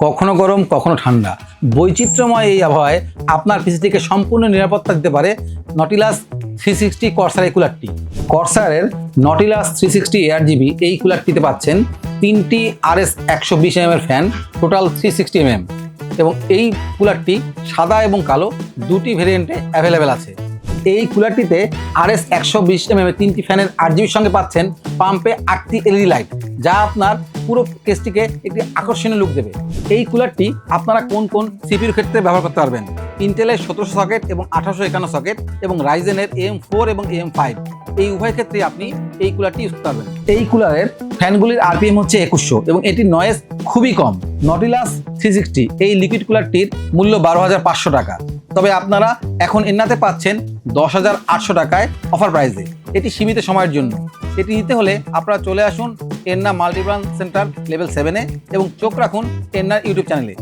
কখনো গরম, কখনো ঠান্ডা। বৈচিত্র্যময় এই আবহাওয়ায় আপনার পিসিটিকে সম্পূর্ণ নিরাপত্তা দিতে পারে নটিলাস থ্রি সিক্সটি কর্সার এই কুলারটি। কর্সারের Nautilus three sixty R GB এই কুলারটিতে পাচ্ছেন তিনটি আর এস একশো বিশ এম এর fan, total three sixty M. এবং এই কুলারটি সাদা এবং কালো, দুটি ভেরিয়েন্টে অ্যাভেলেবেল আছে। এই কুলারটিতে আর এস একশো বিশ এম এর তিনটি ফ্যানের আট জিবির সঙ্গে পাচ্ছেন পাম্পে আটটি এলইডি লাইট যা আপনার পুরো কেসটিকে একটি আকর্ষণীয় লুক দেবে। এই কুলারটি আপনারা কোন কোন সিপির ক্ষেত্রে ব্যবহার করতে পারবেন? ইন্টেলের সতেরোশো সকেট এবং আঠারোশো একান্ন সকেট এবং রাইজেনের এম ফোর এবং এম ফাইভ এই উভয় ক্ষেত্রে আপনি এই কুলারটি ইউজ করতে পারবেন। এই কুলারের ফ্যানগুলির আরপিএম হচ্ছে একুশশো এবং এটির নয়েজ খুবই কম। নটিলাস থ্রি সিক্সটি, এই লিকুইড কুলারটির মূল্য বারো হাজার পাঁচশো টাকা। তবে আপনারা এখন এন্নাতে পাচ্ছেন দশ হাজার আটশো টাকায় অফার প্রাইসে এটি সীমিত সময়ের জন্য। এটি নিতে হলে আপনারা চলে আসুন এন্না মাল্টিব্রান্ড সেন্টার লেভেল সেভেনে এবং চোখ রাখুন এন্নার ইউটিউব চ্যানেলে।